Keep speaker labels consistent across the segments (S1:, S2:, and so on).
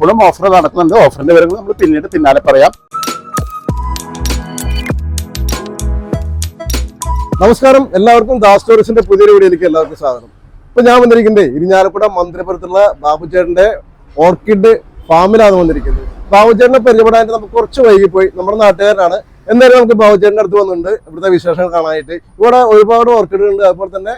S1: ഇപ്പോഴും ഓഫർ നടക്കുന്നുണ്ട്. ഓഫറിന്റെ വിവരങ്ങൾ നമ്മൾ പിന്നീട് പിന്നാലെ പറയാം.
S2: നമസ്കാരം. എല്ലാവർക്കും ദാസ് സ്റ്റോറീസിന്റെ പുതിയൊരു വീഡിയോയിലേക്ക് എല്ലാവർക്കും സ്വാഗതം. ഇപ്പൊ ഞാൻ വന്നിരിക്കുന്നത് ഇരിഞ്ഞാലക്കുട മന്ത്രിപുരത്തുള്ള ബാബുചേട്ടന്റെ ഓർക്കിഡ് ഫാമിലാണ് വന്നിരിക്കുന്നത്. ബാബുചേട്ടനെ പരിചയപ്പെടാനായിട്ട് നമുക്ക് കുറച്ച് വൈകിപ്പോയി. നമ്മുടെ നാട്ടുകാരനാണ്. എന്തായാലും നമുക്ക് ബാബുചേട്ടന്റെ അടുത്ത് വന്നിട്ടുണ്ട്. ഇവിടുത്തെ വിശേഷങ്ങൾ കാണാനായിട്ട്. ഇവിടെ ഒരുപാട് ഓർക്കിഡുകൾ ഉണ്ട് അതുപോലെ തന്നെ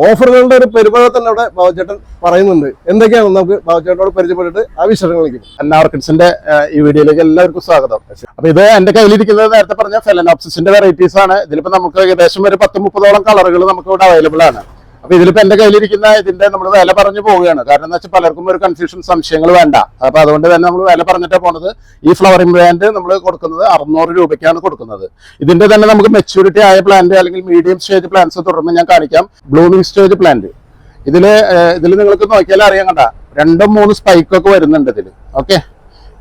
S2: ഓഫറുകളുടെ ഒരു പെരുമഴ തന്നെ അവിടെ ബാബുചേട്ടൻ പറയുന്നുണ്ട്. എന്തൊക്കെയാണ് നമുക്ക് ബാബുചേട്ടനോട് പരിചയപ്പെട്ടിട്ട് ആ വിശേഷങ്ങളിലേക്ക്
S1: അന്ന ഓർക്കിഡ്സിന്റെ ഈ വീഡിയോയിലേക്ക് എല്ലാവർക്കും സ്വാഗതം. അപ്പൊ ഇത് എന്റെ കയ്യിലിരിക്കുന്നത് നേരത്തെ പറഞ്ഞ ഫെലനോപ്സിന്റെ വെറൈറ്റീസ് ആണ്. ഇതിലിപ്പോ നമുക്ക് ഏകദേശം ഒരു പത്ത് മുപ്പതോളം കളറുകൾ നമുക്ക് ഇവിടെ അവൈലബിൾ ആണ്. അപ്പൊ ഇതിലിപ്പോ എന്റെ കയ്യിലിരിക്കുന്ന ഇതിന്റെ നമ്മൾ വില പറഞ്ഞു പോവുകയാണ്. കാരണം എന്താ വെച്ചാൽ പലർക്കും ഒരു കൺഫ്യൂഷൻ സംശയങ്ങൾ വേണ്ട. അപ്പൊ അതുകൊണ്ട് തന്നെ നമ്മൾ വില പറഞ്ഞിട്ടാ പോണത്. ഈ ഫ്ലവറിംഗ് പ്ലാന്റ് നമ്മൾ കൊടുക്കുന്നത് അറുന്നൂറ് രൂപയ്ക്കാണ് കൊടുക്കുന്നത്. ഇതിന്റെ തന്നെ നമുക്ക് മെച്യൂരിറ്റി ആയ പ്ലാന്റ് അല്ലെങ്കിൽ മീഡിയം സ്റ്റേജ് പ്ലാന്റ്സ് തുടർന്ന് ഞാൻ കാണിക്കാം. ബ്ലൂമിംഗ് സ്റ്റേജ് പ്ലാന്റ് ഇതിൽ ഇതിൽ നിങ്ങൾക്ക് നോക്കിയാൽ അറിയാൻ കണ്ട. രണ്ടും മൂന്ന് സ്പൈക്കൊക്കെ വരുന്നുണ്ട് ഇതിൽ ഓക്കെ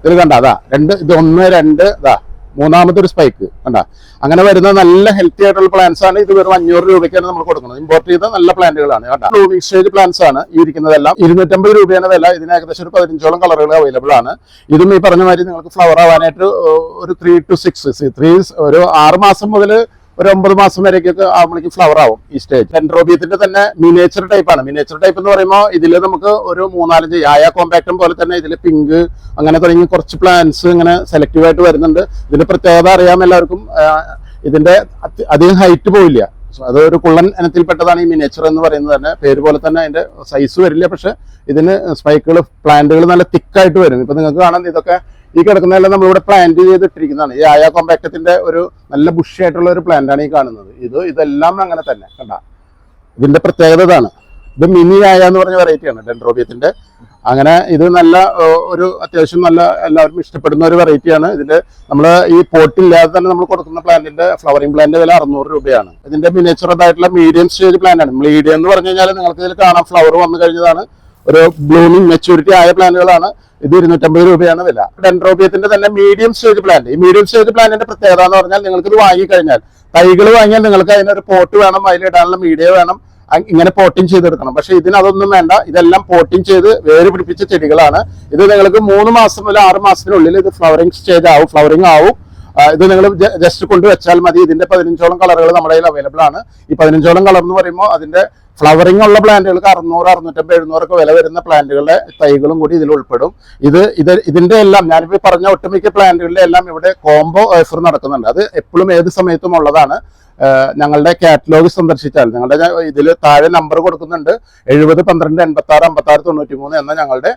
S1: ഇതിൽ കണ്ട അതാ രണ്ട് ഇത് ഒന്ന് രണ്ട് ഇതാ മൂന്നാമത്തെ ഒരു സ്പൈക്ക് കണ്ട? അങ്ങനെ വരുന്ന നല്ല ഹെൽത്തി ആയിട്ടുള്ള പ്ലാന്റ്സ് ആണ്. ഇത് വെറും അഞ്ഞൂറ് രൂപയ്ക്കാണ് നമ്മൾ കൊടുക്കുന്നത്. ഇമ്പോർട്ട് ചെയ്ത നല്ല പ്ലാന്റുകളാണ് കേട്ടോ ബ്ലൂമിംഗ് പ്ലാന്റ്സ് ആണ് ഇരിക്കുന്നതെല്ലാം. ഇരുന്നൂറ്റമ്പത് രൂപയാണ് വില. ഇതിന് ഏകദേശം ഒരു പതിനഞ്ചോളം കളറുകൾ അവൈലബിൾ ആണ്. ഇതും ഈ പറഞ്ഞ മാതിരി നിങ്ങൾക്ക് ഫ്ലവർ ആവാനായിട്ട് ഒരു ത്രീ ടു സിക്സ് ത്രീ ഒരു ആറ് മാസം മുതൽ ഒരു ഒമ്പത് മാസം വരെയൊക്കെ ആകുമ്പോഴേക്കും ഫ്ലവർ ആവും ഈ സ്റ്റേജ് ഡെൻഡ്രോബിയത്തിന്റെ തന്നെ മിനേച്ചർ ടൈപ്പ് ആണ്. മിനേച്ചർ ടൈപ്പ് എന്ന് പറയുമ്പോൾ ഇതിൽ നമുക്ക് ഒരു മൂന്നാലഞ്ച് യായ കോമ്പാക്റ്റം പോലെ തന്നെ ഇതിൽ പിങ്ക് അങ്ങനെ തുടങ്ങി കുറച്ച് പ്ലാന്റ്സ് ഇങ്ങനെ സെലക്റ്റീവ് ആയിട്ട് വരുന്നുണ്ട്. ഇതിന്റെ പ്രത്യേകത അറിയാം എല്ലാവർക്കും ഇതിന്റെ അധികം ഹൈറ്റ് പോയില്ല അത് ഒരു കുള്ളൻ ഇനത്തിൽപ്പെട്ടതാണ് ഈ മിനേച്ചർ എന്ന് പറയുന്നത് തന്നെ. പേര് പോലെ തന്നെ അതിന്റെ സൈസ് വരില്ല. പക്ഷെ ഇതിന് സ്പൈക്കുകൾ പ്ലാന്റുകൾ നല്ല തിക്കായിട്ട് വരും. ഇപ്പൊ നിങ്ങൾക്ക് കാണാൻ ഇതൊക്കെ ഈ കിടക്കുന്നതെല്ലാം നമ്മളിവിടെ പ്ലാന്റ് ചെയ്തിട്ടിരിക്കുന്നതാണ്. ഈ ആയ കോമ്പാക്ടത്തിന്റെ ഒരു നല്ല ബുഷായിട്ടുള്ള ഒരു പ്ലാന്റ് ആണ് ഈ കാണുന്നത്. ഇത് ഇതെല്ലാം അങ്ങനെ തന്നെ കണ്ട? ഇതിന്റെ പ്രത്യേകത ഇതാണ്. ഇത് മിനി ആയ എന്ന് പറഞ്ഞ വെറൈറ്റിയാണ് ഡെൻഡ്രോബിയത്തിന്റെ അങ്ങനെ ഇത് നല്ല ഒരു അത്യാവശ്യം നല്ല എല്ലാവർക്കും ഇഷ്ടപ്പെടുന്ന ഒരു വെറൈറ്റിയാണ് ഇതിന്റെ നമ്മൾ ഈ പോട്ടില്ലാതെ തന്നെ നമ്മൾ കൊടുക്കുന്ന പ്ലാന്റിന്റെ ഫ്ലവറിംഗ് പ്ലാന്റ് വില അറുന്നൂറ് രൂപയാണ്. ഇതിന്റെ മിനേച്ചറായിട്ടുള്ള മീഡിയം സ്റ്റേജ് പ്ലാന്റ് ആണ് മീഡിയം എന്ന് പറഞ്ഞു കഴിഞ്ഞാൽ നിങ്ങൾക്ക് ഇതിൽ കാണാം ഫ്ലവർ വന്നു കഴിഞ്ഞതാണ്. ഒരു ബ്ലൂമിംഗ് മെച്ചൂരിറ്റി ആയ പ്ലാന്റുകളാണ് ഇത് ഇരുന്നൂറ്റമ്പത് രൂപയാണ് വില. ഡെൻഡ്രോബിയത്തിന്റെ തന്നെ മീഡിയം സ്റ്റേജ് പ്ലാന്റ് ഈ മീഡിയം സ്റ്റേജ് പ്ലാന്റിന്റെ പ്രത്യേകത എന്ന് പറഞ്ഞാൽ നിങ്ങൾക്ക് ഇത് വാങ്ങിക്കഴിഞ്ഞാൽ തൈകൾ വാങ്ങിയാൽ നിങ്ങൾക്ക് അതിനൊരു പോട്ട് വേണം അതിലിടാനുള്ള മീഡിയ വേണം ഇങ്ങനെ പോട്ടിങ് ചെയ്തെടുക്കണം. പക്ഷെ ഇതിനതൊന്നും വേണ്ട. ഇതെല്ലാം പോട്ടിങ് ചെയ്ത് വേര് പിടിപ്പിച്ച ചെടികളാണ്. ഇത് നിങ്ങൾക്ക് മൂന്ന് മാസം മുതൽ ആറ് മാസത്തിനുള്ളിൽ ഇത് ഫ്ലവറിംഗ് സ്റ്റേജ് ആവും ഫ്ലവറിംഗ് ആവും. ഇത് നിങ്ങൾ ജസ്റ്റ് കൊണ്ടുവച്ചാൽ മതി. ഇതിന്റെ പതിനഞ്ചോളം കളറുകൾ നമ്മുടെ കയ്യിൽ അവൈലബിൾ ആണ്. ഈ പതിനഞ്ചോളം കളർ എന്ന് പറയുമ്പോൾ അതിന്റെ ഫ്ലവറിംഗ് ഉള്ള പ്ലാന്റുകൾക്ക് അറുന്നൂറ് അറുന്നൂറ്റമ്പത് എഴുന്നൂറൊക്കെ വില വരുന്ന പ്ലാന്റുകളുടെ തൈകളും കൂടി ഇതിൽ ഉൾപ്പെടും. ഇത് ഇത് ഇതിന്റെ എല്ലാം ഞാനിപ്പോ പറഞ്ഞ ഒട്ടുമിക്ക പ്ലാന്റുകളുടെ എല്ലാം ഇവിടെ കോംബോ ഓഫർ നടക്കുന്നുണ്ട്. അത് എപ്പോഴും ഏത് സമയത്തും ഉള്ളതാണ്. ഞങ്ങളുടെ കാറ്റലോഗ് സന്ദർശിച്ചാൽ ഞങ്ങളുടെ ഇതിൽ താഴെ നമ്പർ കൊടുക്കുന്നുണ്ട് എഴുപത് പന്ത്രണ്ട് എൺപത്തി ആറ് അമ്പത്തി ആറ് തൊണ്ണൂറ്റി മൂന്ന് എന്ന ഞങ്ങളുടെ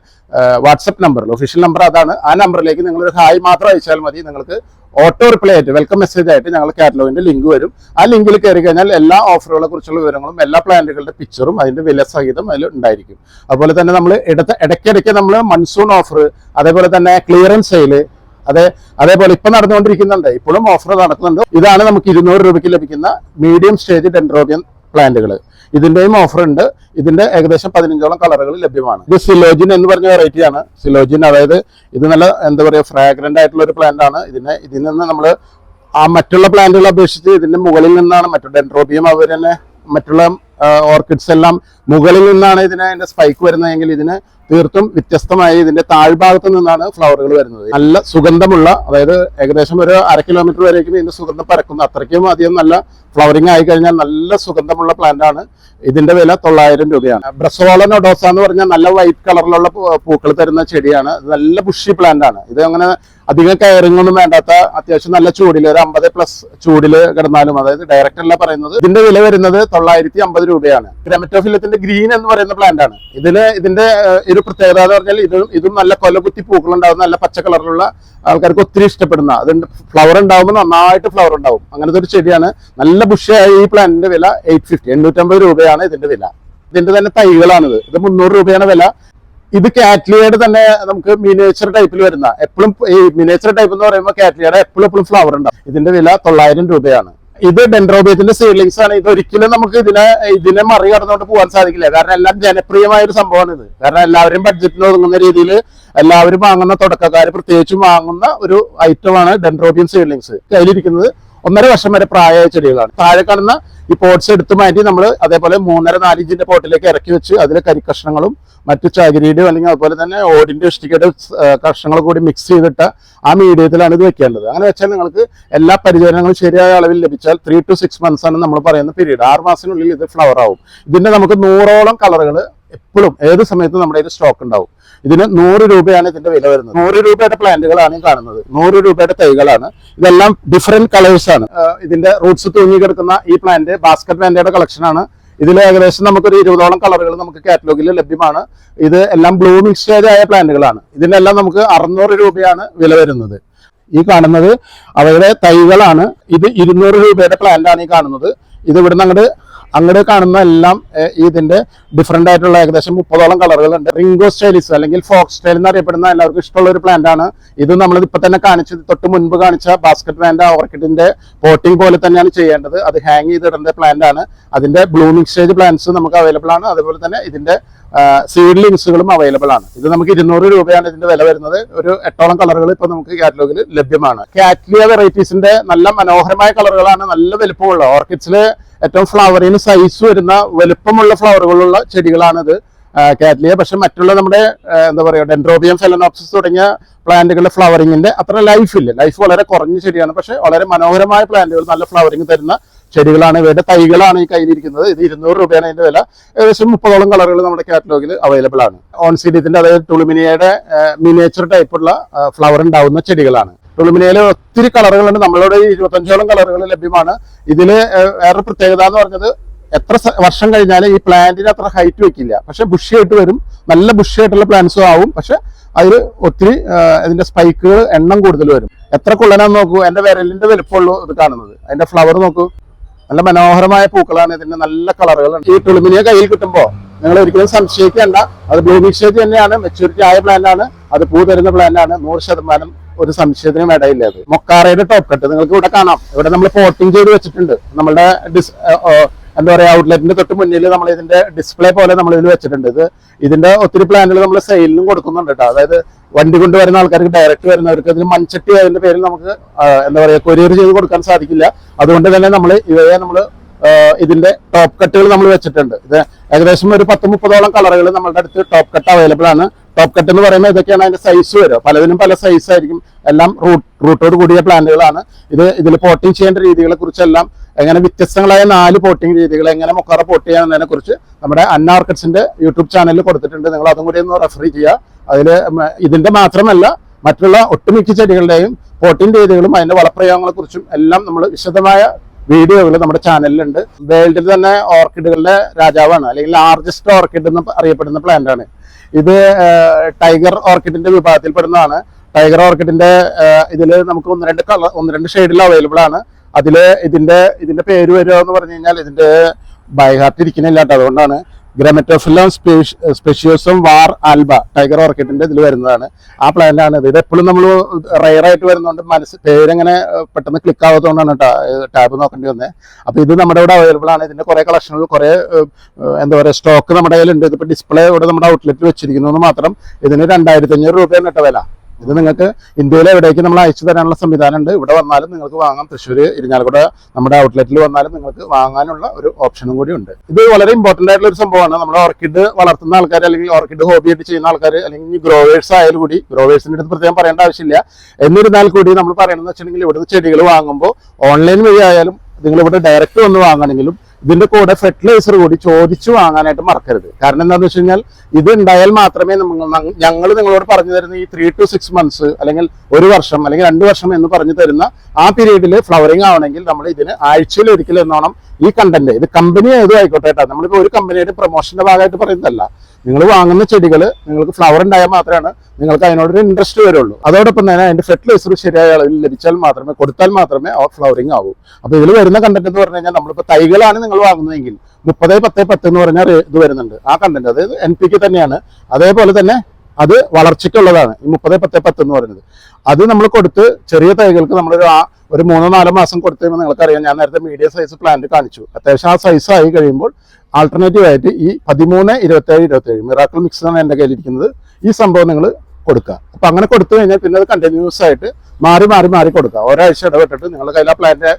S1: വാട്സപ്പ് നമ്പറിൽ ഒഫീഷ്യൽ നമ്പർ അതാണ്. ആ നമ്പറിലേക്ക് നിങ്ങൾ ഒരു ഹായ് മാത്രം അയച്ചാൽ മതി. നിങ്ങൾക്ക് ഓട്ടോ റിപ്ലൈ ആയിട്ട് വെൽക്കം മെസ്സേജ് ആയിട്ട് ഞങ്ങൾ കാറ്റലോഗിന്റെ ലിങ്ക് വരും. ആ ലിങ്കിൽ കയറി കഴിഞ്ഞാൽ എല്ലാ ഓഫറുകളെ കുറിച്ചുള്ള വിവരങ്ങളും എല്ലാ പ്ലാന്റുകളുടെ പിക്ചറും അതിന്റെ വില സഹിതം അതിൽ ഉണ്ടായിരിക്കും. അതുപോലെ തന്നെ നമ്മൾ ഇടത്ത് ഇടയ്ക്കിടയ്ക്ക് നമ്മൾ മൺസൂൺ ഓഫർ അതേപോലെ തന്നെ ക്ലിയറൻസ് സെയിൽ അതെ അതേപോലെ ഇപ്പൊ നടന്നുകൊണ്ടിരിക്കുന്നുണ്ട്. ഇപ്പോഴും ഓഫർ നടക്കുന്നുണ്ട്. ഇതാണ് നമുക്ക് ഇരുന്നൂറ് രൂപയ്ക്ക് ലഭിക്കുന്ന മീഡിയം സ്റ്റേജ് ഡെൻഡ്രോബിയൻ പ്ലാന്റുകൾ ഇതിന്റെയും ഓഫർ ഉണ്ട്. ഇതിന്റെ ഏകദേശം പതിനഞ്ചോളം കളറുകൾ ലഭ്യമാണ്. ഇത് സിലോജിൻ എന്ന് പറഞ്ഞ വെറൈറ്റിയാണ് സിലോജിൻ അതായത് ഇത് നല്ല എന്താ പറയുക ഫ്രാഗ്രന്റ് ആയിട്ടുള്ള ഒരു പ്ലാന്റ് ആണ്. ഇതിനെ ഇതിൽ നിന്ന് നമ്മൾ ആ മറ്റുള്ള പ്ലാന്റുകളെ അപേക്ഷിച്ച് ഇതിന്റെ മുകളിൽ നിന്നാണ് മറ്റു ഡെൻഡ്രോബിയം അവർ തന്നെ മറ്റുള്ള ഓർക്കിഡ്സ് എല്ലാം മുകളിൽ നിന്നാണ് ഇതിന് അതിന്റെ സ്പൈക്ക് വരുന്നതെങ്കിൽ ഇതിന് തീർത്തും വ്യത്യസ്തമായി ഇതിന്റെ താഴ്ഭാഗത്ത് നിന്നാണ് ഫ്ലവറുകൾ വരുന്നത്. നല്ല സുഗന്ധമുള്ള അതായത് ഏകദേശം ഒരു അര കിലോമീറ്റർ വരേക്കും ഇതിന്റെ സുഗന്ധം പരക്കുന്നു. അത്രയ്ക്കും അധികം നല്ല ഫ്ലവറിങ് ആയി കഴിഞ്ഞാൽ നല്ല സുഗന്ധമുള്ള പ്ലാന്റ് ആണ്. ഇതിന്റെ വില തൊള്ളായിരം രൂപയാണ്. ബ്രസോളൻ ഒഡോസ എന്ന് പറഞ്ഞാൽ നല്ല വൈറ്റ് കളറിലുള്ള പൂക്കൾ തരുന്ന ചെടിയാണ്. നല്ല ബുഷി പ്ലാന്റ് ആണ്. ഇത് അങ്ങനെ അധികം കയറിംഗ് ഒന്നും വേണ്ടാത്ത അത്യാവശ്യം നല്ല ചൂടിൽ ഒരു അമ്പത് പ്ലസ് ചൂടിൽ കിടന്നാലും അതായത് ഡയറക്റ്റ് അല്ല പറയുന്നത്. ഇതിന്റെ വില വരുന്നത് തൊള്ളായിരത്തി അമ്പത് രൂപയാണ്. ഗ്രമറ്റോഫിലത്തിന്റെ ഗ്രീൻ എന്ന് പറയുന്ന പ്ലാന്റ് ആണ്. ഇതിന് ഇതിന്റെ ഒരു പ്രത്യേകത എന്ന് പറഞ്ഞാൽ ഇത് ഇതും നല്ല കൊലകുത്തി പൂക്കൾ ഉണ്ടാവുന്ന നല്ല പച്ച കളറിലുള്ള ആൾക്കാർക്ക് ഒത്തിരി ഇഷ്ടപ്പെടുന്ന അതുണ്ട് ഫ്ലവർ ഉണ്ടാവുമ്പോൾ നന്നായിട്ട് ഫ്ലവർ ഉണ്ടാവും. അങ്ങനത്തെ ഒരു ചെടിയാണ്. നല്ല ബുഷിയായ ഈ പ്ലാന്റിന്റെ വില എയ്റ്റ് ഫിഫ്റ്റി എണ്ണൂറ്റമ്പത് രൂപയാണ് ഇതിന്റെ വില. ഇതിന്റെ തന്നെ തൈകളാണിത്. ഇത് മുന്നൂറ് രൂപയാണ് വില. ഇത് കാറ്റ്ലിയയുടെ തന്നെ നമുക്ക് മിനേച്ചർ ടൈപ്പിൽ വരുന്ന എപ്പോഴും ഈ മിനേച്ചർ ടൈപ്പ് എന്ന് പറയുമ്പോൾ കാറ്റ്ലിയയുടെ എപ്പോഴും എപ്പോഴും ഫ്ലവർ ഉണ്ടാവും. ഇതിന്റെ വില തൊള്ളായിരം രൂപയാണ്. ഇത് ഡെൻഡ്രോബിയത്തിന്റെ സീഡ്ലിങ്സ് ആണ്. ഇത് ഒരിക്കലും നമുക്ക് ഇതിനെ ഇതിനെ മറികടന്നുകൊണ്ട് പോകാൻ സാധിക്കില്ല. കാരണം എല്ലാം ജനപ്രിയമായ ഒരു സംഭവമാണ് ഇത്. കാരണം എല്ലാവരും ബഡ്ജറ്റിന് ഒതുങ്ങുന്ന രീതിയിൽ എല്ലാവരും വാങ്ങുന്ന തുടക്കക്കാർ പ്രത്യേകിച്ചും വാങ്ങുന്ന ഒരു ഐറ്റമാണ് ഡെൻഡ്രോബിയൻ സീഡ്ലിങ്സ് കയ്യിലിരിക്കുന്നത് ഒന്നര വർഷം വരെ പ്രായമായ ചെടികളാണ്. താഴെ കാണുന്ന ഈ പോട്ട്സ് എടുത്തു മാറ്റി നമ്മൾ അതേപോലെ മൂന്നര നാലിഞ്ചിന്റെ പോട്ടിലേക്ക് ഇറക്കി വെച്ച് അതിൽ കരിക്കഷ്ണങ്ങളും മറ്റു ചകിരിയുടെയും അല്ലെങ്കിൽ അതുപോലെ തന്നെ ഓടിന്റെ ഇഷ്ടികയുടെ കഷ്ണങ്ങൾ കൂടി മിക്സ് ചെയ്തിട്ട് ആ മീഡിയത്തിലാണ് ഇത് വെക്കേണ്ടത് അങ്ങനെ വെച്ചാൽ നിങ്ങൾക്ക് എല്ലാ പരിചരണങ്ങളും ശരിയായ അളവിൽ ലഭിച്ചാൽ ത്രീ ടു സിക്സ് മന്ത്സ് ആണ് നമ്മൾ പറയുന്ന പീരീഡ് ആറ് മാസത്തിനുള്ളിൽ ഇത് ഫ്ലവർ ആവും. ഇതിന്റെ നമുക്ക് നൂറോളം കളറുകൾ എപ്പോഴും ഏത് സമയത്തും നമ്മുടെ കയ്യിൽ സ്റ്റോക്ക് ഉണ്ടാവും. ഇതിന് നൂറ് രൂപയാണ് ഇതിന്റെ വില വരുന്നത്. നൂറ് രൂപയുടെ പ്ലാന്റുകളാണ് കാണുന്നത്. നൂറ് രൂപയുടെ തൈകളാണ്. ഇതെല്ലാം ഡിഫറെന്റ് കളേഴ്സ് ആണ്. ഇതിന്റെ റൂട്ട്സ് തൂങ്ങി കിടക്കുന്ന ഈ പ്ലാന്റ് ബാസ്കറ്റ് പ്ലാന്റുകളുടെ കളക്ഷനാണ് ഇതിൽ ഏകദേശം നമുക്കൊരു ഇരുപതോളം കളറുകൾ നമുക്ക് കാറ്റലോഗിൽ ലഭ്യമാണ്. ഇത് എല്ലാം ബ്ലൂ മിക്സ്ഡ് ആയ പ്ലാന്റുകളാണ് ഇതിനെല്ലാം നമുക്ക് അറുന്നൂറ് രൂപയാണ് വില വരുന്നത്. ഈ കാണുന്നത് അവയുടെ തൈകളാണ്. ഇത് ഇരുന്നൂറ് രൂപയുടെ പ്ലാന്റ് ആണ് ഈ കാണുന്നത്. ഇത് ഇവിടുന്ന് അങ്ങോട്ട് അങ്ങോട്ട് കാണുന്ന എല്ലാം ഇതിന്റെ ഡിഫറെന്റ് ആയിട്ടുള്ള ഏകദേശം മുപ്പതോളം കളറുകളുണ്ട്. റിംഗോ സ്റ്റൈലിസ് അല്ലെങ്കിൽ ഫോക്സ് സ്റ്റൈൽ എന്ന് അറിയപ്പെടുന്ന എല്ലാവർക്കും ഇഷ്ടമുള്ള ഒരു പ്ലാന്റ് ആണ്. ഇത് നമ്മൾ ഇപ്പൊ തന്നെ കാണിച്ചത് തൊട്ട് മുൻപ് കാണിച്ച ബാസ്കറ്റ് പ്ലാന്റ് ഓർക്കിഡിന്റെ പോട്ടിംഗ് പോലെ തന്നെയാണ് ചെയ്യേണ്ടത്. അത് ഹാങ് ചെയ്തിടേണ്ട പ്ലാന്റ് ആണ്. അതിന്റെ ബ്ലൂമിംഗ് സ്റ്റേജ് പ്ലാന്റ്സ് നമുക്ക് അവൈലബിൾ ആണ്. അതുപോലെ തന്നെ ഇതിന്റെ സീഡ്ലിങ്സുകളും അവൈലബിൾ ആണ്. ഇത് നമുക്ക് ഇരുന്നൂറ് രൂപയാണ് ഇതിന്റെ വില വരുന്നത്. ഒരു എട്ടോളം കളറുകൾ ഇപ്പൊ നമുക്ക് കാറ്റലോഗിൽ ലഭ്യമാണ്. കാറ്റ്ലിയ വെറൈറ്റീസിന്റെ നല്ല മനോഹരമായ കളറുകളാണ് നല്ല വലുപ്പമുള്ള. ഓർക്കിഡ്സിൽ ഏറ്റവും ഫ്ലവറിന് സൈസ് വരുന്ന വലുപ്പമുള്ള ഫ്ലവറുകളുള്ള ചെടികളാണത്. കാറ്റ്ലിയ പക്ഷെ മറ്റുള്ള നമ്മുടെ എന്താ പറയുക ഡെൻഡ്രോബിയം ഫെലനോപ്സിസ് തുടങ്ങിയ പ്ലാന്റുകളുടെ ഫ്ലവറിങ്ങിന്റെ അത്ര ലൈഫ് ഇല്ല. ലൈഫ് വളരെ കുറഞ്ഞ ചെടിയാണ്. പക്ഷെ വളരെ മനോഹരമായ പ്ലാന്റുകൾ നല്ല ഫ്ലവറിങ് തരുന്ന ചെടികളാണ്. ഇവയുടെ തൈകളാണ് ഈ കയ്യിലിരിക്കുന്നത് ഇത് ഇരുന്നൂറ് രൂപയാണ് ഇതിന്റെ വില. ഏകദേശം മുപ്പതോളം കളറുകൾ നമ്മുടെ കാറ്റലോഗിൽ അവൈലബിൾ ആണ്. ഓൺസീഡിയത്തിന്റെ അതായത് ടുളുമിനിയയുടെ മിനിയേച്ചർ ടൈപ്പുള്ള ഫ്ലവർ ഉണ്ടാവുന്ന ചെടികളാണ്. ടുളുമിനിയയിൽ ഒത്തിരി കളറുകളുണ്ട്. നമ്മളോട് ഇരുപത്തഞ്ചോളം കളറുകൾ ലഭ്യമാണ്. ഇതിന് വേറെ പ്രത്യേകത എന്ന് പറഞ്ഞത് എത്ര വർഷം കഴിഞ്ഞാലും ഈ പ്ലാന്റിന് അത്ര ഹൈറ്റ് വെക്കില്ല. പക്ഷെ ബുഷിയായിട്ട് വരും. നല്ല ബുഷിയായിട്ടുള്ള പ്ലാന്റ്സും ആവും. പക്ഷെ അതിൽ ഒത്തിരി അതിന്റെ സ്പൈക്കുകൾ എണ്ണം കൂടുതൽ വരും. എത്ര കൊള്ളനാന്ന് നോക്കൂ. എന്റെ വിരലിന്റെ വലുപ്പമുള്ളൂ ഇത് കാണുന്നത്. അതിന്റെ ഫ്ലവർ നോക്കൂ. നല്ല മനോഹരമായ പൂക്കളാണ് ഇതിന്റെ. നല്ല കളറുകൾ ഈ തുളുമിനിയെ കയ്യിൽ കിട്ടുമ്പോൾ നിങ്ങൾ ഒരിക്കലും സംശയിക്കേണ്ട. അത് ബ്ലൂമിക്ഷേജ് തന്നെയാണ്. മെച്ചൂരിറ്റി ആയ പ്ലാന്റാണ് അത് പൂ തരുന്ന പ്ലാന്റാണ് നൂറ് ശതമാനം ഒരു സംശയത്തിനും ഇടയില്ല അത്. മൊക്കാറയുടെ ടോപ്പ് കട്ട് നിങ്ങൾക്ക് ഇവിടെ കാണാം. ഇവിടെ നമ്മൾ പോട്ടിംഗ് ചെയ്ത് വെച്ചിട്ടുണ്ട്. നമ്മുടെ ഡിസ് എന്താ പറയാ ഔട്ട്ലെറ്റിന്റെ തൊട്ട് മുന്നിൽ നമ്മൾ ഇതിന്റെ ഡിസ്പ്ലേ പോലെ നമ്മൾ ഇതിൽ വെച്ചിട്ടുണ്ട്. ഇത് ഇതിന്റെ ഒത്തിരി പ്ലാനുകൾ നമ്മൾ സെയിലിനും കൊടുക്കുന്നുണ്ട് കേട്ടോ അതായത് വണ്ടി കൊണ്ടുവരുന്ന ആൾക്കാർക്ക് ഡയറക്റ്റ് വരുന്നവർക്ക് ഇതിന് മൺചട്ടി അതിന്റെ പേരിൽ നമുക്ക് എന്താ പറയാ കൊറിയർ ചെയ്ത് കൊടുക്കാൻ സാധിക്കില്ല. അതുകൊണ്ട് തന്നെ നമ്മൾ ഇവയെ നമ്മൾ ഇതിന്റെ ടോപ്പ് കട്ടുകൾ നമ്മൾ വെച്ചിട്ടുണ്ട്. ഇത് ഏകദേശം ഒരു പത്ത് മുപ്പതോളം കളറുകൾ നമ്മളുടെ അടുത്ത് ടോപ്പ് കട്ട് അവൈലബിൾ ആണ്. ടോപ്പ് കട്ട് എന്ന് പറയുന്നത് ഇതൊക്കെയാണ് അതിന്റെ സൈസ് വരിക. പലതിനും പല സൈസ് ആയിരിക്കും. എല്ലാം റൂട്ട് റൂട്ടോട് കൂടിയ പ്ലാന്റുകളാണ് ഇത് ഇതിൽ പോട്ടിംഗ് ചെയ്യേണ്ട രീതികളെ കുറിച്ചെല്ലാം എങ്ങനെ വ്യത്യസ്തങ്ങളായ നാല് പോട്ടിംഗ് രീതികൾ എങ്ങനെ മൊക്കാറ പോട്ട് ചെയ്യാന്നതിനെ കുറിച്ച് നമ്മുടെ അന്ന ഓർക്കിഡ്സിന്റെ യൂട്യൂബ് ചാനലിൽ കൊടുത്തിട്ടുണ്ട്. നിങ്ങൾ അതും കൂടി ഒന്ന് റെഫർ ചെയ്യുക. അതിൽ ഇതിന്റെ മാത്രമല്ല മറ്റുള്ള ഒട്ടുമിക്ക ചെടികളുടെയും പോട്ടിംഗ് രീതികളും അതിന്റെ വളപ്രയോഗങ്ങളെ കുറിച്ചും എല്ലാം നമ്മൾ വിശദമായ വീഡിയോകൾ നമ്മുടെ ചാനലിലുണ്ട് വേൾഡിൽ തന്നെ ഓർക്കിഡുകളുടെ രാജാവാണ്. അല്ലെങ്കിൽ ലാർജസ്റ്റ് ഓർക്കിഡ് എന്ന് അറിയപ്പെടുന്ന പ്ലാന്റ് ആണ്. ഇത് ടൈഗർ ഓർക്കിഡിന്റെ വിഭാഗത്തിൽപ്പെടുന്നതാണ്. ടൈഗർ ഓർക്കിഡിന്റെ ഇതിൽ നമുക്ക് ഒന്ന് രണ്ട് കളർ ഒന്ന് രണ്ട് ഷെയ്ഡിൽ അവൈലബിൾ ആണ്. അതിൽ ഇതിന്റെ ഇതിന്റെ പേര് വരിക എന്ന് പറഞ്ഞു കഴിഞ്ഞാൽ ഇതിന്റെ ബൈഹാർട്ട് ഇരിക്കുന്നില്ല അതുകൊണ്ടാണ് ഗ്രമറ്റോഫിലം സ്പെഷ്യോസും വാർ ആൽബ ടൈഗർ ഓർക്കിഡിന്റെ ഇതിൽ വരുന്നതാണ്. ആ പ്ലാന്റാണ് ഇത്. എപ്പോഴും നമ്മൾ റയർ ആയിട്ട് വരുന്നതുകൊണ്ട് മനസ്സ് പേരെങ്ങനെ പെട്ടെന്ന് ക്ലിക്ക് ആവാത്തതുകൊണ്ടാണ് ടാബ് നോക്കേണ്ടി വന്നത് അപ്പൊ ഇത് നമ്മുടെ ഇവിടെ അവൈലബിൾ ആണ്. ഇതിന്റെ കുറെ കളക്ഷനുകൾ കുറെ എന്താ പറയുക സ്റ്റോക്ക് നമ്മുടെ കയ്യിലുണ്ട്. ഇതിപ്പോ ഡിസ്പ്ലേ ഇവിടെ നമ്മുടെ ഔട്ട്ലെറ്റിൽ വെച്ചിരിക്കുന്നു മാത്രം ഇതിന് രണ്ടായിരത്തി അഞ്ഞൂറ് രൂപയാണ് കേട്ടോ വില. ഇത് നിങ്ങൾക്ക് ഇന്ത്യയിലെ എവിടേക്ക് നമ്മൾ അയച്ചു തരാനുള്ള സംവിധാനം ഉണ്ട്. ഇവിടെ വന്നാലും നിങ്ങൾക്ക് വാങ്ങാം. തൃശ്ശൂർ ഇരിഞ്ഞാലക്കുട നമ്മുടെ ഔട്ട്ലെറ്റിൽ വന്നാലും നിങ്ങൾക്ക് വാങ്ങാനുള്ള ഒരു ഓപ്ഷനും കൂടി ഉണ്ട്. ഇത് വളരെ ഇമ്പോർട്ടന്റ് ആയിട്ടുള്ള ഒരു സംഭവമാണ്. നമ്മൾ ഓർക്കിഡ് വളർത്തുന്ന ആൾക്കാർ അല്ലെങ്കിൽ ഓർക്കിഡ് ഹോബി ആയിട്ട് ചെയ്യുന്ന ആൾക്കാർ അല്ലെങ്കിൽ ഗ്രോവേഴ്സ് ആയാലും കൂടി ഗ്രോവേഴ്സിന്റെ അടുത്ത് പ്രത്യേകം പറയേണ്ട ആവശ്യമില്ല. എന്നിരുന്നാൽ കൂടി നമ്മൾ പറയണമെന്ന് വെച്ചിട്ടുണ്ടെങ്കിൽ ഇവിടുന്ന് ചെടികൾ വാങ്ങുമ്പോൾ ഓൺലൈൻ വഴി ആയാലും നിങ്ങൾ ഇവിടെ ഡയറക്റ്റ് വന്ന് വാങ്ങണമെങ്കിലും ഇതിന്റെ കൂടെ ഫെർട്ടിലൈസർ കൂടി ചോദിച്ചു വാങ്ങാനായിട്ട് മറക്കരുത്. കാരണം എന്താണെന്ന് വെച്ച് കഴിഞ്ഞാൽ ഇത് ഉണ്ടായാൽ മാത്രമേ ഞങ്ങൾ നിങ്ങളോട് പറഞ്ഞു തരുന്ന ഈ ത്രീ ടു സിക്സ് മന്ത്സ് അല്ലെങ്കിൽ ഒരു വർഷം അല്ലെങ്കിൽ രണ്ട് വർഷം എന്ന് പറഞ്ഞു തരുന്ന ആ പീരീഡിൽ ഫ്ലവറിംഗ് ആവണമെങ്കിൽ നമ്മൾ ഇതിന് ആഴ്ചയിൽ ഒരിക്കലും എന്നോണം ഈ കണ്ടന്റ് ഇത് കമ്പനി ഏതും ആയിക്കോട്ടെ കേട്ടോ. ഒരു കമ്പനിയുടെ പ്രൊമോഷന്റെ ഭാഗമായിട്ട് പറയുന്നതല്ല. നിങ്ങൾ വാങ്ങുന്ന ചെടികൾ നിങ്ങൾക്ക് ഫ്ലവർ ഉണ്ടായാൽ മാത്രമാണ് നിങ്ങൾക്ക് അതിനോടൊരു ഇൻട്രസ്റ്റ് വരുള്ളൂ. അതോടൊപ്പം തന്നെ അതിന്റെ ഫെർട്ടിലൈസർ ശരിയായ അളവിൽ ലഭിച്ചാൽ മാത്രമേ കൊടുത്താൽ മാത്രമേ ആ ഫ്ലവറിങ് ആവൂ. അപ്പോൾ ഇതിൽ വരുന്ന കണ്ടന്റ് എന്ന് പറഞ്ഞു കഴിഞ്ഞാൽ നമ്മളിപ്പോൾ തൈകളാണ് നിങ്ങൾ വാങ്ങുന്നതെങ്കിൽ മുപ്പത് പത്ത് പത്ത് എന്ന് പറഞ്ഞാൽ ഇത് വരുന്നുണ്ട്. ആ കണ്ടന്റ് അതായത് എൻ പി തന്നെയാണ്. അതേപോലെ തന്നെ അത് വളർച്ചയ്ക്കുള്ളതാണ്. ഈ മുപ്പത് പത്ത് പത്ത് എന്ന് പറയുന്നത്. അത് നമ്മൾ കൊടുത്ത് ചെറിയ തൈകൾക്ക് നമ്മളൊരു ആ- ഒരു മൂന്നോ നാലോ മാസം കൊടുത്തു കഴിയുമ്പോൾ നിങ്ങൾക്കറിയാം. ഞാൻ നേരത്തെ മീഡിയം സൈസ് പ്ലാന്റ് കാണിച്ചു. അത്യാവശ്യം ആ സൈസ് ആയി കഴിയുമ്പോൾ ആൾട്ടർനേറ്റീവ് ആയിട്ട് ഈ പതിമൂന്ന് ഇരുപത്തേഴ് ഇരുപത്തേഴ് മിറാക്കിൾ മിക്സ് ആണ് എന്റെ കയ്യിലിരിക്കുന്നത്. ഈ സംഭവം നിങ്ങൾ കൊടുക്കുക. അപ്പൊ അങ്ങനെ കൊടുത്തു കഴിഞ്ഞാൽ പിന്നെ അത് കണ്ടിന്യൂസ് ആയിട്ട് മാറി മാറി മാറി കൊടുക്കുക. ഒരാഴ്ച ഇടപെട്ടിട്ട് നിങ്ങളുടെ കയ്യിൽ ആ പ്ലാന്റ്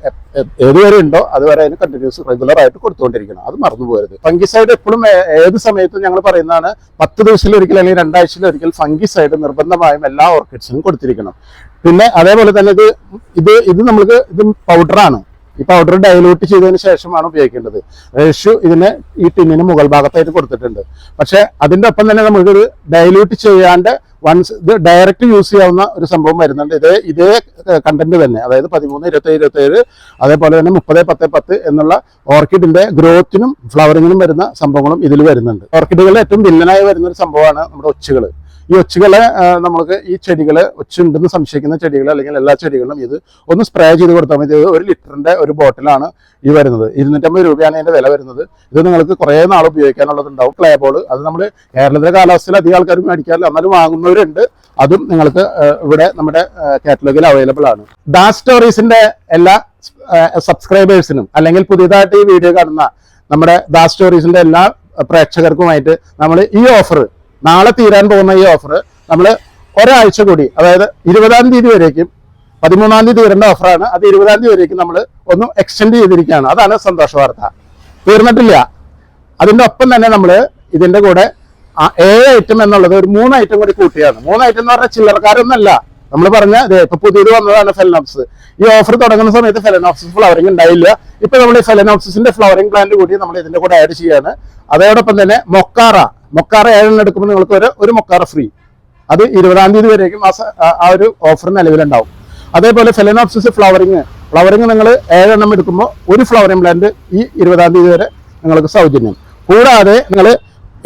S1: ഏതുവരെ ഉണ്ടോ അതുവരെ അതിന് കണ്ടിന്യൂസ് റെഗുലർ ആയിട്ട് കൊടുത്തുകൊണ്ടിരിക്കണം. അത് മറന്നു പോരുത് ഫംഗിസൈഡ് എപ്പോഴും ഏത് സമയത്തും ഞങ്ങൾ പറയുന്നതാണ് പത്ത് ദിവസത്തിലൊരിക്കൽ അല്ലെങ്കിൽ രണ്ടാഴ്ചയിലൊരിക്കൽ ഫംഗിസൈഡ് നിർബന്ധമായും എല്ലാ ഓർക്കിഡ്സിനും കൊടുത്തിരിക്കണം. പിന്നെ അതേപോലെ തന്നെ ഇത് ഇത് ഇത് നമ്മൾക്ക് ഇത് പൗഡറാണ് ഈ പൗഡർ ഡൈലൂട്ട് ചെയ്തതിന് ശേഷമാണ് ഉപയോഗിക്കേണ്ടത്. റേഷ്യു ഇതിന് ഈ ടിന്നിന് മുകൾ ഭാഗത്തായിട്ട് കൊടുത്തിട്ടുണ്ട്. പക്ഷെ അതിന്റെ ഒപ്പം തന്നെ നമുക്കിത് ഡൈലൂട്ട് ചെയ്യാണ്ട് വൺസ് ഇത് ഡയറക്റ്റ് യൂസ് ചെയ്യാവുന്ന ഒരു സംഭവം വരുന്നുണ്ട്. ഇതേ ഇതേ കണ്ടന്റ് തന്നെ. അതായത് പതിമൂന്ന് ഇരുപത്തി ഇരുപത്തി ഏഴ് അതേപോലെ തന്നെ മുപ്പത് പത്ത് പത്ത് എന്നുള്ള ഓർക്കിഡിന്റെ ഗ്രോത്തിനും ഫ്ലവറിങ്ങിനും വരുന്ന സംഭവങ്ങളും ഇതിൽ വരുന്നുണ്ട്. ഓർക്കിഡുകളിൽ ഏറ്റവും വില്ലനായി വരുന്ന ഒരു സംഭവമാണ് നമ്മുടെ ഒച്ചുകൾ ഈ ഒച്ചുകളെ നമുക്ക് ഈ ചെടികൾ ഒച്ചുണ്ടെന്ന് സംശയിക്കുന്ന ചെടികൾ അല്ലെങ്കിൽ എല്ലാ ചെടികളും ഇത് ഒന്ന് സ്പ്രേ ചെയ്ത് കൊടുത്താൽ മതി. ഒരു ലിറ്ററിന്റെ ഒരു ബോട്ടിലാണ് ഈ വരുന്നത്. ഇരുന്നൂറ്റമ്പത് രൂപയാണ് ഇതിന്റെ വില വരുന്നത്. ഇത് നിങ്ങൾക്ക് കുറേ നാൾ ഉപയോഗിക്കാനുള്ളത് ഉണ്ടാവും ക്ലേ ബോൾ അത് നമ്മൾ കേരളത്തിലെ കാലാവസ്ഥയിൽ അധികം ആൾക്കാർ മേടിക്കാറില്ല. എന്നാലും വാങ്ങുന്നവരുണ്ട്. അതും നിങ്ങൾക്ക് ഇവിടെ നമ്മുടെ കാറ്റലോഗിൽ അവൈലബിൾ ആണ്. ഡാ സ്റ്റോറീസിന്റെ എല്ലാ സബ്സ്ക്രൈബേഴ്സിനും അല്ലെങ്കിൽ പുതിയതായിട്ട് ഈ വീഡിയോ കാണുന്ന നമ്മുടെ ദാ സ്റ്റോറീസിന്റെ എല്ലാ പ്രേക്ഷകർക്കുമായിട്ട് നമ്മൾ ഈ ഓഫർ നാളെ തീരാൻ പോകുന്ന ഈ ഓഫർ നമ്മൾ ഒരാഴ്ച കൂടി അതായത് ഇരുപതാം തീയതി വരേക്കും പതിമൂന്നാം തീയതി തീരേണ്ട ഓഫറാണ് അത് ഇരുപതാം തീയതി വരേക്കും നമ്മൾ ഒന്ന് എക്സ്റ്റെൻഡ് ചെയ്തിരിക്കുകയാണ്. അതാണ് സന്തോഷ വാർത്ത. തീർന്നിട്ടില്ല. അതിന്റെ ഒപ്പം തന്നെ നമ്മൾ ഇതിന്റെ കൂടെ ഏഴ് ഐറ്റം എന്നുള്ളത് ഒരു മൂന്ന് ഐറ്റം കൂടി കൂട്ടിയാണ്. മൂന്ന് ഐറ്റം എന്ന് പറഞ്ഞാൽ ചില്ലറക്കാരൊന്നല്ല നമ്മൾ പറഞ്ഞ ഇപ്പൊ പുതിയത് വന്നതാണ് ഫെലനോപ്സ് ഈ ഓഫർ തുടങ്ങുന്ന സമയത്ത് ഫെലനോപ്സിസ് ഫ്ലവറിംഗ് ഉണ്ടായില്ല. ഇപ്പൊ നമ്മൾ ഈ ഫെലനോപ്സിന്റെ ഫ്ലവറിംഗ് പ്ലാന്റ് കൂടി നമ്മൾ ഇതിന്റെ കൂടെ ആഡ് ചെയ്യാണ്. അതോടൊപ്പം തന്നെ മൊക്കാറ മൊക്കാറ ഏഴെണ്ണം എടുക്കുമ്പോൾ നിങ്ങൾക്ക് ഒരു ഒരു മൊക്കാറ ഫ്രീ അത് ഇരുപതാം തീയതി വരേക്കും ആ ഒരു ഓഫർ നിലവിലുണ്ടാവും. അതേപോലെ ഫെലനോപ്സിസ് ഫ്ലവറിങ് ഫ്ലവറിങ് നിങ്ങൾ ഏഴെണ്ണം എടുക്കുമ്പോൾ ഒരു ഫ്ലവറിംഗ് പ്ലാന്റ് ഈ ഇരുപതാം തീയതി വരെ നിങ്ങൾക്ക് സൗജന്യം. കൂടാതെ നിങ്ങൾ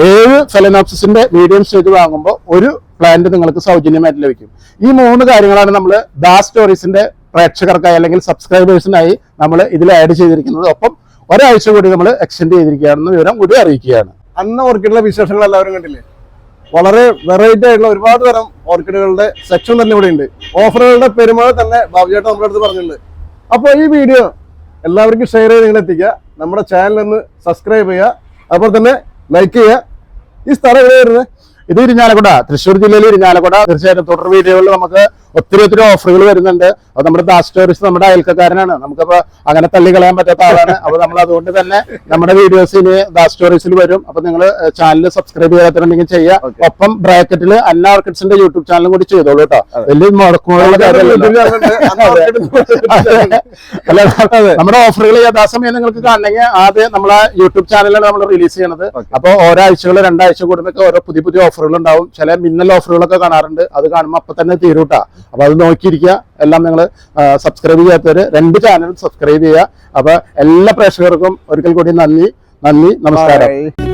S1: ഏഴ് സെലനോപ്സിന്റെ മീഡിയം സ്റ്റേജ് വാങ്ങുമ്പോൾ ഒരു പ്ലാന്റ് നിങ്ങൾക്ക് സൗജന്യമായിട്ട് ലഭിക്കും. ഈ മൂന്ന് കാര്യങ്ങളാണ് നമ്മൾ ദാ സ്റ്റോറീസിന്റെ പ്രേക്ഷകർക്കായി അല്ലെങ്കിൽ സബ്സ്ക്രൈബേഴ്സിനായി നമ്മൾ ഇതിൽ ആഡ് ചെയ്തിരിക്കുന്നത്. ഒപ്പം ഒരാഴ്ച കൂടി നമ്മൾ എക്സ്റ്റെൻഡ് ചെയ്തിരിക്കുകയാണെന്ന് വിവരം കൂടി അറിയിക്കുകയാണ്.
S2: അന്ന് ഓർക്കിഡിലെ വിശേഷങ്ങൾ എല്ലാവരും കണ്ടില്ലേ? വളരെ വെറൈറ്റി ആയിട്ടുള്ള ഒരുപാട് തരം ഓർക്കിഡുകളുടെ സെക്ഷൻ തന്നെ ഇവിടെ ഉണ്ട്. ഓഫറുകളുടെ പെരുമാൾ തന്നെ ബാബുചേട്ടൻ നമ്മുടെ അടുത്ത് പറഞ്ഞിട്ടുണ്ട്. അപ്പോൾ ഈ വീഡിയോ എല്ലാവർക്കും ഷെയർ ചെയ്ത് നിങ്ങൾ എത്തിക്കുക നമ്മുടെ ചാനൽ ഒന്ന് സബ്സ്ക്രൈബ് ചെയ്യുക. അതുപോലെ തന്നെ ലൈക്ക് ചെയ്യുക. ഈ സ്ഥലം എവിടെ
S1: ഇത് ഇരിഞ്ഞാലക്കുട. തൃശ്ശൂർ ജില്ലയിൽ ഇരിഞ്ഞാലക്കുട. തീർച്ചയായിട്ടും തുടർ വീഡിയോകളിൽ നമുക്ക് ഒത്തിരി ഒത്തിരി ഓഫറുകൾ വരുന്നുണ്ട്. അത് നമ്മുടെ ദാസ് സ്റ്റോറീസ് നമ്മുടെ അയൽക്കാരനാണ്. നമുക്കിപ്പോ അങ്ങനെ തള്ളിക്കളയാൻ പറ്റാത്ത ആളാണ്. അപ്പൊ നമ്മൾ അതുകൊണ്ട് തന്നെ നമ്മുടെ വീഡിയോസ് ഇനി ദാസ് സ്റ്റോറീസിൽ വരും. അപ്പൊ നിങ്ങൾ ചാനൽ സബ്സ്ക്രൈബ് ചെയ്യാത്തുണ്ടെങ്കിൽ ചെയ്യുക. ഒപ്പം ബ്രാക്കറ്റിൽ അന്ന ഓർക്കിഡ്സിന്റെ യൂട്യൂബ് ചാനലും കൂടി ചെയ്തോളൂ കേട്ടോ. വലിയ മുടക്കമുള്ള അല്ല നമ്മുടെ ഓഫറുകൾ യഥാസമയം നിങ്ങൾക്ക് കാണണമെങ്കിൽ ആദ്യം നമ്മളെ യൂട്യൂബ് ചാനലാണ് നമ്മൾ റിലീസ് ചെയ്യുന്നത്
S2: അപ്പൊ
S1: അപ്പോൾ ഒരാഴ്ചകൾ രണ്ടാഴ്ച കൂടുമ്പോൾ ഓരോ പുതിയ പുതിയ ഓഫറുകൾ ഉണ്ടാവും. ചില മിന്നൽ ഓഫറുകളൊക്കെ കാണാറുണ്ട്. അത് കാണുമ്പോൾ അപ്പൊ തന്നെ തീരൂട്ടാ. അപ്പൊ അത് നോക്കിയിരിക്കുക. എല്ലാം നിങ്ങൾ സബ്സ്ക്രൈബ് ചെയ്യാത്തവര് രണ്ട് ചാനലും സബ്സ്ക്രൈബ് ചെയ്യുക. അപ്പോൾ എല്ലാ പ്രേക്ഷകർക്കും ഒരിക്കൽ കൂടി നന്ദി. നന്ദി. നമസ്കാരം.